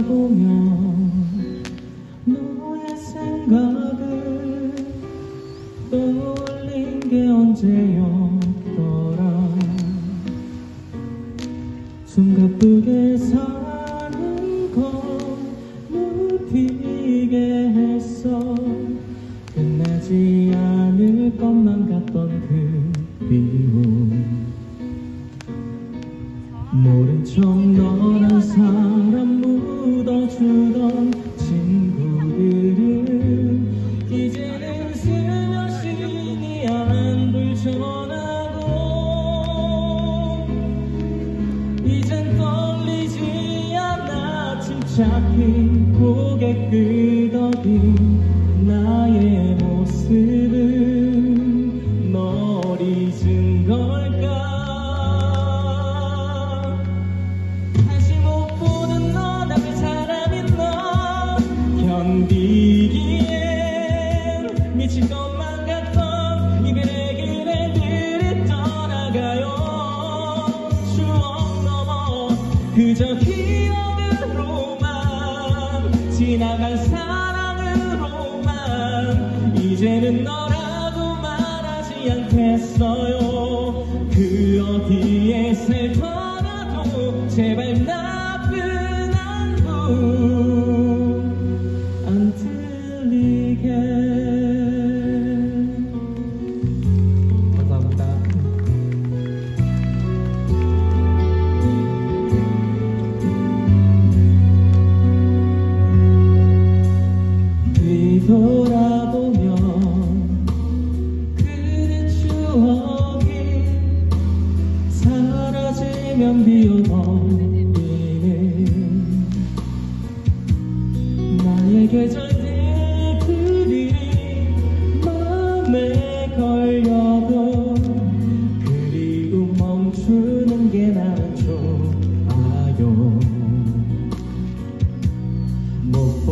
뒤돌아보면 너의 생각을 떠올린 게 언제였더라? 숨가쁘게 침착히 고개 끄덕인 나의 모습은 널 잊은 걸까? 다시 못 보는 너 나의 사람인 너 견디기엔 미칠 것만 같던 이별의 그날들이 떠나가요. 추억 넘어 그저 기 이제는 너라고 말하지 않겠어요. 그 어디에 살더라도 제발 나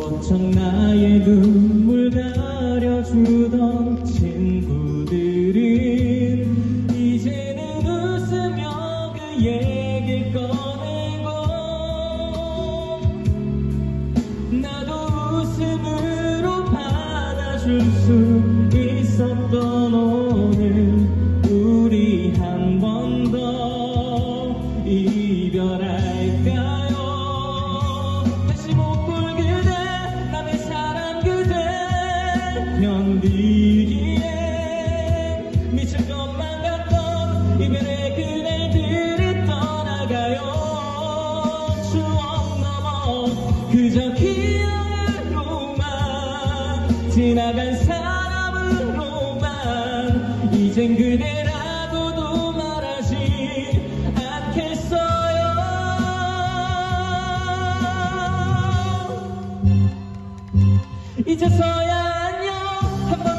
척 나의 눈물 가려주던 친구들은 이제는 웃으며 그 얘기 꺼내고 나도 웃음으로 받아줄 수 지나간 사람으로만 이젠 그대라고도 말하지 않겠어요. 이제서야 안녕. 한번